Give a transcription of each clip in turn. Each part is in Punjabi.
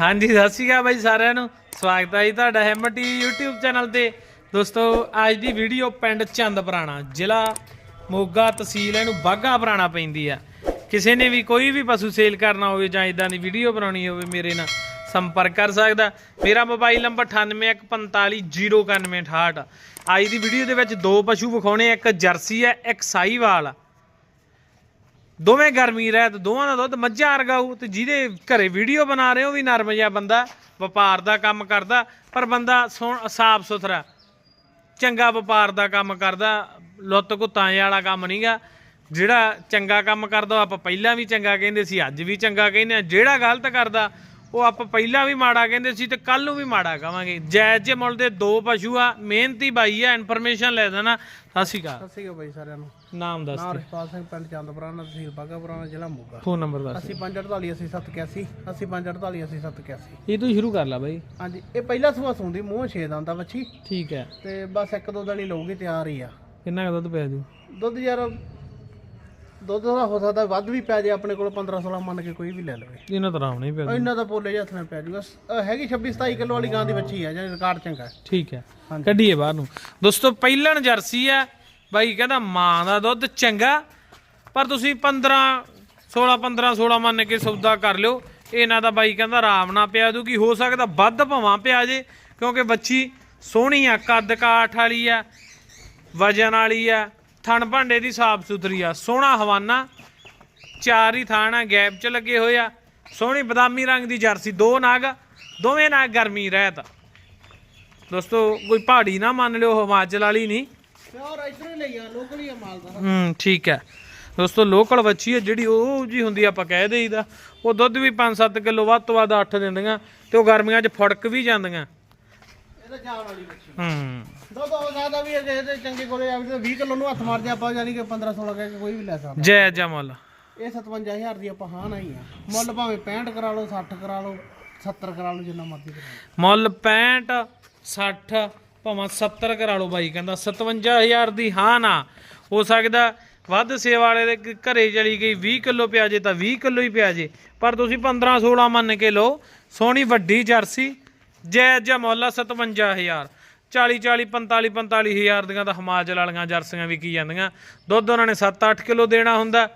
ਹਾਂਜੀ, ਸਤਿ ਸ਼੍ਰੀ ਅਕਾਲ ਬਾਈ ਸਾਰਿਆਂ ਨੂੰ। ਸਵਾਗਤ ਹੈ ਜੀ ਤੁਹਾਡਾ ਹੈਮਟੀ YouTube ਚੈਨਲ ਤੇ। ਦੋਸਤੋ, ਅੱਜ ਦੀ ਵੀਡੀਓ ਪਿੰਡ ਚੰਦ ਪੁਰਾਣਾ ਜ਼ਿਲ੍ਹਾ ਮੋਗਾ ਤਹਿਸੀਲ ਇਹਨੂੰ ਬਾਗਾ ਪੁਰਾਣਾ ਪੈਂਦੀ ਆ। ਕਿਸੇ ਨੇ ਵੀ ਕੋਈ ਵੀ ਪਸ਼ੂ ਸੇਲ ਕਰਨਾ ਹੋਵੇ ਜਾਂ ਇਦਾਂ ਦੀ ਵੀਡੀਓ ਬਣਾਉਣੀ ਹੋਵੇ, ਮੇਰੇ ਨਾਲ ਸੰਪਰਕ ਕਰ ਸਕਦਾ। ਮੇਰਾ ਮੋਬਾਈਲ ਨੰਬਰ 9815409168 ਅੱਜ ਦੀ ਵੀਡੀਓ ਦੇ ਵਿੱਚ ਦੋ ਪਸ਼ੂ ਵਿਖਾਉਣੇ ਇੱਕ ਜਰਸੀ ਹੈ ਇੱਕ ਸਾਈਵਾਲ ਆ। ਦੋਵੇਂ ਗਰਮੀ ਰਹਿ ਰਹਿਤ, ਦੋਵਾਂ ਦਾ ਦੁੱਧ ਮੱਝਾਂ ਵਰਗਾਊ ਤੇ ਜਿਹਦੇ ਘਰੇ ਵੀਡੀਓ ਬਣਾ ਰਹੇ ਹੋ ਵੀ ਨਰਮ ਜਿਹਾ ਬੰਦਾ, ਵਪਾਰ ਦਾ ਕੰਮ ਕਰਦਾ, ਪਰ ਬੰਦਾ ਸਾਫ਼ ਸੁਥਰਾ, ਚੰਗਾ ਵਪਾਰ ਦਾ ਕੰਮ ਕਰਦਾ, ਲੁੱਤ ਘੁੱਤਾਂ ਵਾਲਾ ਕੰਮ ਨਹੀਂਗਾ। ਜਿਹੜਾ ਚੰਗਾ ਕੰਮ ਕਰਦਾ, ਉਹ ਆਪਾਂ ਪਹਿਲਾਂ ਵੀ ਚੰਗਾ ਕਹਿੰਦੇ ਸੀ, ਅੱਜ ਵੀ ਚੰਗਾ ਕਹਿੰਦੇ ਆ, ਜਿਹੜਾ ਗਲਤ ਕਰਦਾ ਉਹ ਆਪਾਂ ਪਹਿਲਾਂ ਵੀ ਮਾੜਾ ਕਹਿੰਦੇ ਸੀ ਤੇ ਕੱਲ ਨੂੰ ਵੀ ਮਾੜਾ ਕਵਾਂਗੇ ਜਾਇਜ਼ ਜੇ ਮੁੱਲ ਦੇ ਦੋ ਪਸ਼ੂ ਆ ਮਿਹਨਤੀ ਬਾਈ ਆ ਇਨਫੋਰਮੇਸ਼ਨ ਲੈ ਦੇਣਾ। ਸਤਿ ਸ਼੍ਰੀ ਅਕਾਲ। ਸਤਿ ਸ਼੍ਰੀ ਅਕਾਲ ਬਾਈ ਸਾਰਿਆਂ ਨੂੰ। ਨਾਮ ਦੱਸ ਨਾਮ ਰਿਸ਼ਪਾਲ ਸਿੰਘ ਪਿੰਡ ਚੰਦਪੁਰਾਣਾ ਤਹਿਸੀਲ ਬਾਘਾਪੁਰਾਣਾ ਜ਼ਿਲ੍ਹਾ ਮੋਗਾ। ਫੋਨ ਨੰਬਰ ਦੱਸ 8548 8781 8548 8781 ਇਹ ਤੂੰ ਸ਼ੁਰੂ ਕਰ ਲਾ ਬਾਈ। ਹਾਂਜੀ ਇਹ ਪਹਿਲਾ ਸੂਆ ਸੁੰਦੀ ਮੂੰਹ ਛੇ ਦੰਦ ਵੱਛੀ। ਠੀਕ ਹੈ। ਤੇ ਬਸ ਇੱਕ ਦੋ ਦਿਨ ਹੀ ਲਊਗੀ ਤਿਆਰ ਹੀ ਆ। ਕਿੰਨਾ ਕੁ ਦੁੱਧ ਪਿਆ ਜੂ ਦੁੱਧ ਯਾਰ ਦੁੱਧ ਦਾ ਹੋ ਸਕਦਾ ਵੱਧ ਵੀ ਪੈ ਜੇ ਆਪਣੇ ਕੋਲ 15 16 ਮੰਨ ਕੇ ਕੋਈ ਵੀ ਲੈ ਲਵੇ। ਇਹਨਾਂ ਤਾਂ ਆਰਾਮ ਨਹੀਂ ਪਿਆ। ਇੰਨਾ ਤਾਂ ਪੋਲੇ ਜਿਹਾ ਹੱਥ ਨਾਲ ਪੈ ਜੂਗਾ। ਅਹ ਹੈਗੀ 26 27 ਕਿਲੋ ਵਾਲੀ ਗਾਂ ਦੀ ਵੱਛੀ ਆ ਜਾਂ ਰਿਕਾਰਡ ਚੰਗਾ ਹੈ। ਠੀਕ ਹੈ। ਹਾਂਜੀ। ਕੱਢੀਏ ਬਾਹਰ ਨੂੰ। ਦੋਸਤੋ ਪਹਿਲਣ ਜਰਸੀ ਆ। ਬਾਈ ਕਹਿੰਦਾ ਮਾਂ ਦਾ ਦੁੱਧ ਚੰਗਾ ਪਰ ਤੁਸੀਂ 15 16 15 16 ਮੰਨ ਕੇ ਸੌਦਾ ਕਰ ਲਿਓ। ਇਹਨਾਂ ਦਾ ਬਾਈ ਕਹਿੰਦਾ ਆਰਾਮ ਨਾਲ ਪਿਆ ਦੂ ਕੀ ਹੋ ਸਕਦਾ ਵੱਧ ਭਵਾਂ ਪਿਆ ਜੇ ਕਿਉਂਕਿ ਬੱਚੀ ਸੋਹਣੀ ਆ ਕੱਦ ਕਾਠ ਵਾਲੀ ਆ ਵਜਨ ਵਾਲੀ ਆ। ਥਣ ਭਾਂਡੇ ਦੀ ਸਾਫ਼ ਸੁਥਰੀ ਆ ਸੋਹਣਾ ਹਵਾਨਾ ਚਾਰ ਹੀ ਥਾਣ ਆ ਗੈਪ ਚ ਲੱਗੇ ਹੋਏ ਆ ਸੋਹਣੀ ਬਦਾਮੀ ਰੰਗ ਦੀ ਜਰਸੀ ਦੋ ਨਾਗ ਦੋਵੇਂ ਨਾਗ ਗਰਮੀ ਰਹਿਤ। ਦੋਸਤੋ ਕੋਈ ਪਹਾੜੀ ਨਾ ਮੰਨ ਲਿਓ ਹਿਮਾਚਲ ਵਾਲੀ ਨਹੀਂ। ਪਿਓਰ ਇਧਰ ਹੀ ਲਈ ਆ ਲੋਕਲ ਹੀ ਆ ਮਾਲ ਦਾ। ਹੂੰ ਠੀਕ ਹੈ। ਦੋਸਤੋ ਲੋਕਲ ਵੱਛੀ ਹੈ ਜਿਹੜੀ ਉਹ ਜੀ ਹੁੰਦੀ ਆਪਾਂ ਕਹਿ ਦੇਈਦਾ। ਉਹ ਦੁੱਧ ਵੀ 5-7 ਕਿਲੋ ਵੱਧ ਤੋਂ ਵੱਧ 8 ਦਿੰਦੀਆਂ ਤੇ ਉਹ ਗਰਮੀਆਂ 'ਚ ਫੜਕ ਵੀ ਜਾਂਦੀਆਂ। ਇਹ ਤਾਂ ਜਾਣ ਵਾਲੀ ਵੱਛੀ ਹੂੰ। ਦੁੱਧ ਹੋ ਸਕਦਾ ਵੀ ਇਹ ਇਹਦੇ ਚੰਗੇ ਕੋਲੇ ਆਵੇ ਤਾਂ 20 ਕਿਲੋ ਨੂੰ ਹੱਥ ਮਾਰ ਜਾ ਆਪਾਂ ਯਾਨੀ ਕਿ 15 16 ਕਹਿ ਕੇ ਕੋਈ ਵੀ ਲੈ ਸਕਦਾ। ਜੈ ਜਮਲ ਇਹ 57000 ਦੀ ਆਪਾਂ ਹਾਂ ਨਹੀਂ ਆ। ਮੁੱਲ ਭਾਵੇਂ 65 ਕਰਾ ਲਓ 60 ਕਰਾ ਲਓ 70 ਕਰਾ ਲਓ ਜਿੰਨਾ ਮਰਜ਼ੀ ਕਰਾ ਲਓ। ਮੁੱਲ 65 60 ਭਾਵੇਂ 70 ਕਰਾ ਲਓ ਬਾਈ ਕਹਿੰਦਾ 57000 ਦੀ ਹਾਂ ਨਾ। ਹੋ ਸਕਦਾ ਵੱਧ ਸੇਵਾ ਵਾਲੇ ਦੇ ਘਰੇ ਚਲੀ ਗਈ 20 ਕਿਲੋ ਪਿਆ ਜੇ ਤਾਂ 20 ਕਿਲੋ ਹੀ ਪਿਆ ਜੇ ਪਰ ਤੁਸੀਂ 15 16 ਮੰਨ ਕੇ ਲਓ ਸੋਹਣੀ ਵੱਡੀ ਜਰਸੀ ਜਾਇਜ਼ ਜਿਹਾ ਮੁੱਲ ਆ 57000 40 40 45 45000 ਦੀਆਂ ਤਾਂ ਹਿਮਾਚਲ ਵਾਲੀਆਂ ਜਰਸੀਆਂ ਵੀ ਕੀ ਜਾਂਦੀਆਂ। ਦੁੱਧ ਉਹਨਾਂ ਨੇ 7-8 ਕਿਲੋ ਦੇਣਾ ਹੁੰਦਾ।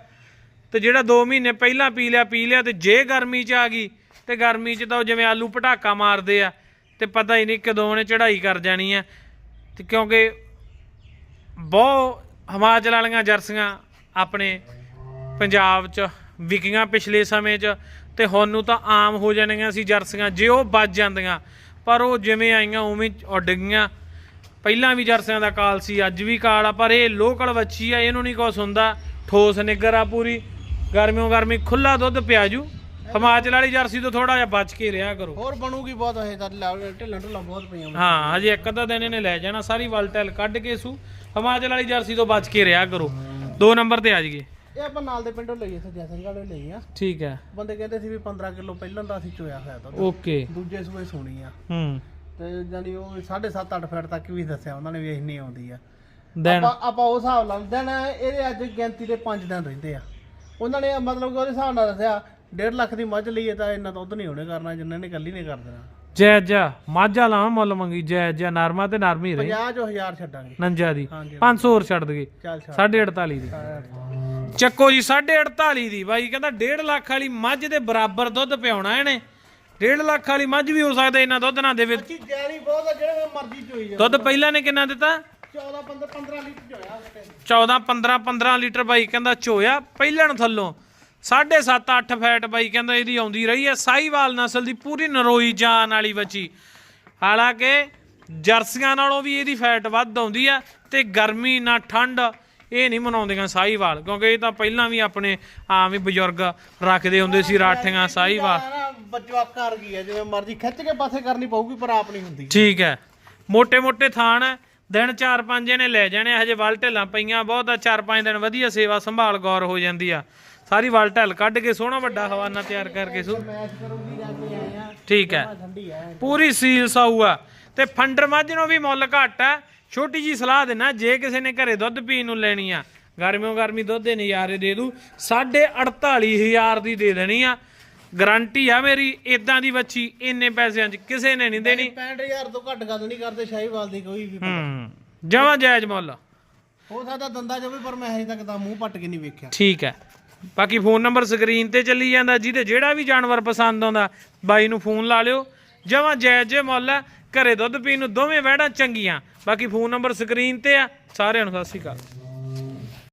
ਤੇ ਜਿਹੜਾ 2 ਮਹੀਨੇ ਪਹਿਲਾਂ ਪੀ ਲਿਆ ਪੀ ਲਿਆ ਤੇ ਜੇ ਗਰਮੀ 'ਚ ਆ ਗਈ, ਤੇ ਗਰਮੀ 'ਚ ਤਾਂ ਉਹ ਜਿਵੇਂ ਆਲੂ ਪਟਾਕਾ ਮਾਰਦੇ ਆ, ਤੇ ਪਤਾ ਹੀ ਨਹੀਂ ਕਦੋਂ ਉਹਨੇ ਚੜ੍ਹਾਈ ਕਰ ਜਾਣੀ ਆ। ਤੇ ਕਿਉਂਕਿ ਬਹੁਤ ਹਿਮਾਚਲ ਵਾਲੀਆਂ ਜਰਸੀਆਂ ਆਪਣੇ ਪੰਜਾਬ 'ਚ ਵਿਕੀਆਂ ਪਿਛਲੇ ਸਮੇਂ 'ਚ ਤੇ ਹੁਣ ਨੂੰ ਤਾਂ ਆਮ ਹੋ ਜਾਣੀਆਂ ਸੀ ਜਰਸੀਆਂ ਜੇ ਉਹ ਵੱਜ ਜਾਂਦੀਆਂ। ਪਰ ਉਹ ਜਿਵੇਂ ਆਈਆਂ ਉਵੇਂ ਉੱਡ ਗਈਆਂ। ਪਹਿਲਾਂ ਵੀ ਜਰਸੀਆਂ ਦਾ ਕਾਲ ਸੀ ਅੱਜ ਵੀ ਕਾਲ ਆ ਪਰ ਇਹ ਲੋਕਲ ਵੱਛੀ ਆ ਇਹਨੂੰ ਨਹੀਂ ਕੁਛ ਹੁੰਦਾ। ਠੋਸ ਨਿੱਗਰ ਆ ਪੂਰੀ। ਗਰਮੀਓ ਗਰਮੀ ਖੁੱਲਾ ਦੁੱਧ ਪਿਆਜੂ ਹਿਮਾਚਲ ਵਾਲੀ ਜਰਸੀ ਤੋਂ ਥੋੜਾ ਜਿਹਾ ਬਚ ਕੇ ਰਿਹਾ ਕਰੋ। ਹੋਰ ਬਣੂਗੀ ਬਹੁਤ ਇਹ ਤਾਂ ਢਿੱਲਾਂ ਢਿੱਲਾਂ ਬਹੁਤ ਪਈਆਂ ਹਾਂ ਹਜੇ ਇੱਕ ਅੱਧਾ ਦਿਨ ਇਹਨੇ ਲੈ ਜਾਣਾ ਸਾਰੀ ਵਲਟੈਲ ਕੱਢ ਕੇ ਸੂ। ਹਿਮਾਚਲ ਵਾਲੀ ਜਰਸੀ ਤੋਂ ਬਚ ਕੇ ਰਿਹਾ ਕਰੋ। ਦੋ ਨੰਬਰ ਤੇ ਆ ਜਾਈਏ। ਇਹ ਆਪਾਂ ਨਾਲ ਦੇ ਪਿੰਡੋਂ ਲਈਏ ਸੱਜਾ ਸਿੰਘ ਵਾਲੇ ਲਈ ਆ ਠੀਕ ਹੈ। ਬੰਦੇ ਕਹਿੰਦੇ ਸੀ ਵੀ 15 ਕਿਲੋ ਪਹਿਲਾਂ ਦਾ ਅਸੀਂ ਚੋਇਆ ਹੋਇਆ ਤਾਂ ਓਕੇ। ਦੂਜੇ ਸੂਏ ਸੋਣੀ ਆ। ਹੂੰ। ਤੇ ਜਾਨੀ ਉਹ 7.5 8 ਫੁੱਟ ਤੱਕ ਵੀ ਦੱਸਿਆ ਉਹਨਾਂ ਨੇ ਵੀ ਇੰਨੀ ਆਉਂਦੀ ਆ। ਦੈਨ ਆਪਾਂ ਆਪਾਂ ਉਸ ਹਿਸਾਬ ਨਾਲ ਦਿਨ ਇਹਦੇ ਅੱਜ ਗਿਣਤੀ ਦੇ 5 ਦਿਨ ਰਹਿੰਦੇ ਆ। ਉਹਨਾਂ ਨੇ ਮਤਲਬ ਕਿ ਉਹਦੇ ਹਿਸਾਬ ਨਾਲ ਦੱਸਿਆ 1.5 ਲੱਖ ਦੀ ਮੱਝ ਲਈਏ ਤਾਂ ਇੰਨਾ ਦੁੱਧ ਨਹੀਂ ਉਹਨੇ ਕਰਨਾ ਜਿੰਨਾ ਨੇ ਕੱਲੀ ਨੇ ਕਰ ਦੇਣਾ। ਜੈ ਜੈ ਮਾਝਾ ਲਾਵਾਂ ਮੁੱਲ ਮੰਗੀ ਜੈ ਜੈ ਨਰਮਾ ਤੇ ਨਰਮੀ ਰਹੀ। 50 ਜੋ 1000 ਛੱਡਾਂਗੇ। ਨੰਜਾ ਦੀ। ਹਾਂਜੀ 500 ਹੋਰ ਛੱਡ ਦਗੇ ਚੱਲ ਛੱਡ। 48 ਦੀ। ਚੱਕੋ ਜੀ 48 ਦੀ ਬਾਈ ਕਹਿੰਦਾ 1.5 ਲੱਖ ਵਾਲੀ ਮੱਝ ਦੇ ਬਰਾਬਰ ਦੁੱਧ ਪਿਆਉਣਾ ਇਹਨੇ। 1.5 ਲੱਖ ਵਾਲੀ ਮੱਝ ਵੀ ਹੋ ਸਕਦਾ ਇਹਨਾਂ ਦੁੱਧ ਨਾ ਦੇਵੇ। ਕੀ ਜਾਲੀ ਬਹੁਤ ਆ ਜਿਹੜੇ ਮਰਜ਼ੀ ਚੋਈ ਜਾ ਦੁੱਧ ਪਹਿਲਾਂ ਨੇ ਕਿੰਨਾ ਦਿੱਤਾ? 14 15 15 ਲੀਟਰ ਚੋਇਆ ਉੱਤੇ 14 15 15 ਲੀਟਰ ਬਾਈ ਕਹਿੰਦਾ ਚੋਇਆ ਪਹਿਲਣ ਥੱਲੋਂ। 7.5 8 ਫੈਟ ਬਾਈ ਕਹਿੰਦਾ ਇਹਦੀ ਆਉਂਦੀ ਰਹੀ ਹੈ। ਸਾਈਵਾਲ ਨਸਲ ਦੀ ਪੂਰੀ ਨਰੋਈ ਜਾਨ ਵਾਲੀ ਬੱਚੀ। ਹਾਲਾਂਕਿ ਜਰਸੀਆਂ ਨਾਲੋਂ ਵੀ ਇਹਦੀ ਫੈਟ ਵੱਧ ਆਉਂਦੀ ਆ ਤੇ ਗਰਮੀ ਨਾ ਠੰਡ। ਇਹ ਨਹੀਂ ਮਨਾਉਂਦੀਆਂ ਸਾਹੀਵਾਲ ਕਿਉਂਕਿ ਇਹ ਤਾਂ ਪਹਿਲਾਂ ਵੀ ਆਪਣੇ ਆਮ ਹੀ ਬਜ਼ੁਰਗ ਰੱਖਦੇ ਹੁੰਦੇ ਸੀ ਰਾਠੀਆਂ ਸਾਹੀਵਾਲ। ਕਰ ਗਈ ਹੈ ਜਿਵੇਂ ਮਰਜ਼ੀ ਖਿੱਚ ਕੇ ਪਾਸੇ ਕਰਨੀ ਪਊਗੀ ਪਰ ਆਪ ਨਹੀਂ ਹੁੰਦੀ। ਠੀਕ ਹੈ। ਮੋਟੇ ਮੋਟੇ ਥਾਣ ਦਿਨ ਚਾਰ ਪੰਜ ਨੇ ਲੈ ਜਾਣੇ ਹਜੇ ਵਲ ਢਿੱਲਾਂ ਪਈਆਂ ਬਹੁਤ ਚਾਰ ਪੰਜ ਦਿਨ ਵਧੀਆ ਸੇਵਾ ਸੰਭਾਲ ਗੌਰ ਹੋ ਜਾਂਦੀ ਆ। ਸਾਰੀ ਵਲ ਢਿੱਲ ਕੱਢ ਕੇ ਸੋਹਣਾ ਵੱਡਾ ਹਵਾਨਾ ਤਿਆਰ ਕਰਕੇ ਸੋ ਜਾ ਠੀਕ ਹੈ। ਪੂਰੀ ਸੀਲ ਸਾਊ ਆ। ਤੇ ਫੰਡਰ ਮੱਝ ਨੂੰ ਵੀ ਮੁੱਲ ਘੱਟ ਆ। ਛੋਟੀ ਜੀ ਸਲਾਹ ਦੇਣਾ ਜੇ ਕਿਸੇ ਨੇ ਘਰੇ ਦੁੱਧ ਪੀਣ ਨੂੰ ਲੈਣੀ ਆ ਗਰਮੀਓ ਗਰਮੀ ਦੁੱਧ ਦੇ ਨਜ਼ਾਰੇ ਦੇ ਦੂ 48500 ਦੀ ਦੇ ਦੇਣੀ ਆ। ਗਾਰੰਟੀ ਆ ਮੇਰੀ ਇਦਾਂ ਦੀ ਬੱਚੀ ਇੰਨੇ ਪੈਸਿਆਂ 'ਚ ਕਿਸੇ ਨੇ ਨਹੀਂ ਦੇਣੀ। 65000 ਤੋਂ ਘੱਟ ਗੱਲ ਨਹੀਂ ਕਰਦੇ ਸ਼ਾਹੀਵਾਲ ਦੀ ਕੋਈ ਵੀ ਹੂੰ ਜਮਾਂ ਜਾਇਜ਼ ਮੁੱਲ। ਹੋ ਸਕਦਾ ਦੰਦਾ ਜਾਵੇ ਪਰ ਮੈਂ ਹਜੇ ਤੱਕ ਤਾਂ ਮੂੰਹ ਪੱਟ ਕੇ ਨਹੀਂ ਵੇਖਿਆ। ਠੀਕ ਹੈ। ਬਾਕੀ ਫੋਨ ਨੰਬਰ ਸਕਰੀਨ ਤੇ ਚੱਲੀ ਜਾਂਦਾ, ਜਿਹਦੇ ਜਿਹੜਾ ਵੀ ਜਾਨਵਰ ਪਸੰਦ ਆਉਂਦਾ, ਬਾਈ ਨੂੰ ਫੋਨ ਲਾ ਲਿਓ। ਜਮਾ ਜੈ ਜੈ ਮੁੱਲ ਹੈ ਘਰੇ ਦੁੱਧ ਪੀਣ ਨੂੰ ਦੋਵੇਂ ਵਹਿੜਾਂ ਚੰਗੀਆਂ। ਬਾਕੀ ਫੋਨ ਨੰਬਰ ਸਕਰੀਨ ਤੇ ਆ, ਸਾਰਿਆਂ ਨੂੰ ਸਤਿ ਸ਼੍ਰੀ ਅਕਾਲ।